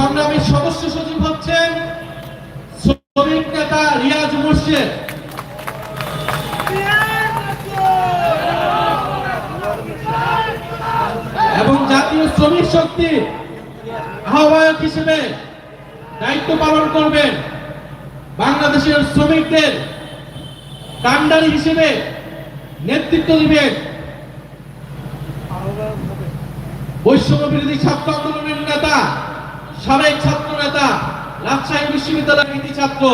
সংগ্রামী সদস্য সচিব হচ্ছেন শ্রমিক নেতা রিয়াজ মুর্শেদ। এবং জাতীয় শ্রমিক শক্তি আহ্বায়ক হিসেবে দায়িত্ব পালন করবেন বাংলাদেশের শ্রমিকদের কান্ডারি হিসেবে নেতৃত্ব দিবেন। বৈষম্য বিরোধী ছাত্র আন্দোলনের নেতা সাবেক ছাত্র নেতা রাজশাহী বিশ্ববিদ্যালয়ের কৃতি ছাত্র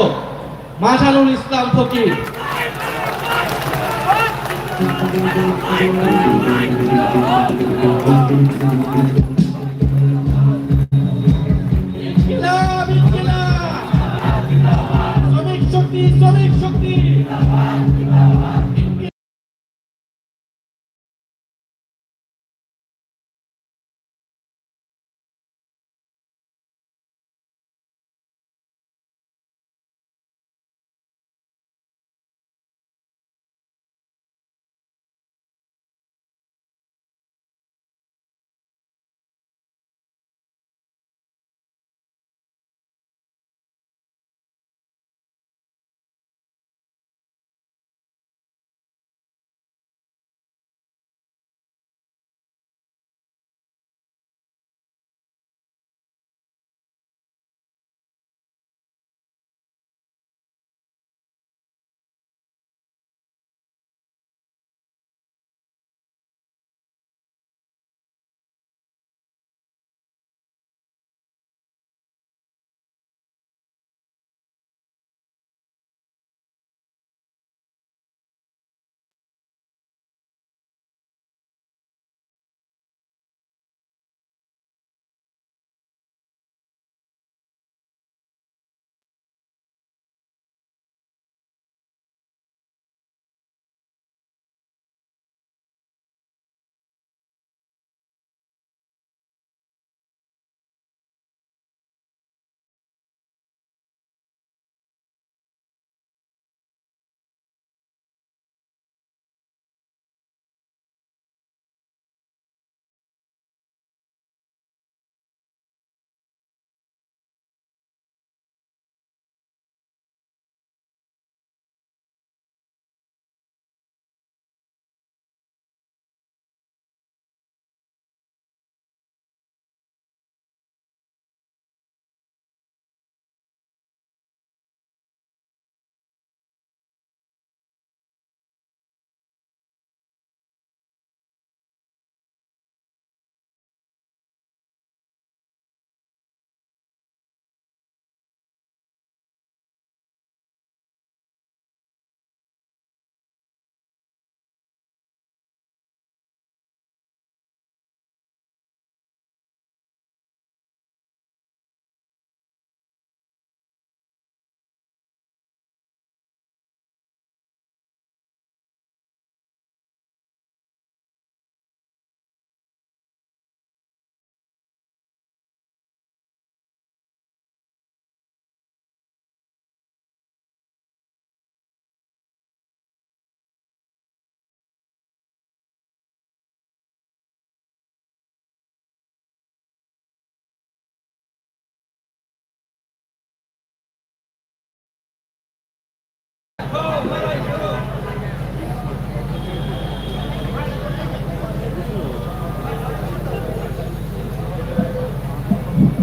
মাঝারুল ইসলাম ফকির! শ্রমিক শক্তি শ্রমিক শক্তি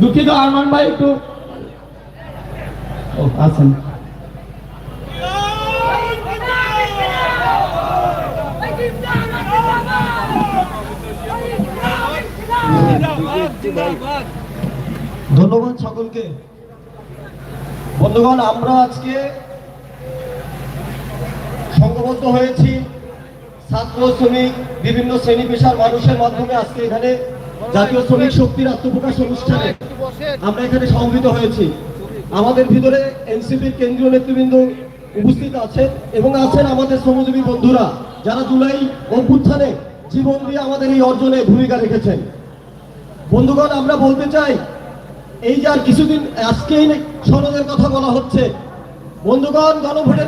দুঃখিত, আরমান ভাই, একটু। আছেন। ধন্যবাদ সকলকে। বন্ধুগণ, আমরা আজকে সংঘবদ্ধ হয়েছি। ছাত্র, শ্রমিক, বিভিন্ন শ্রেণি পেশার মানুষের মাধ্যমে আজকে এখানে জাতীয় শ্রমিক শক্তির আত্মপ্রকাশ অনুষ্ঠানে আমরা এখানে সমবেত হয়েছি। আমাদের ভিতরে এনসিপির কেন্দ্রীয় নেতৃবৃন্দ উপস্থিত আছেন এবং আছেন আমাদের শ্রমজীবী বন্ধুরা যারা জুলাই অভ্যুত্থানে জীবন দিয়ে আমাদের এই অর্জনে ভূমিকা রেখেছেন। বন্ধুগণ, আমরা বলতে চাই, এই যে আর কিছুদিন আজকেই সনদের কথা বলা হচ্ছে। বন্ধুগণ, গণভোটের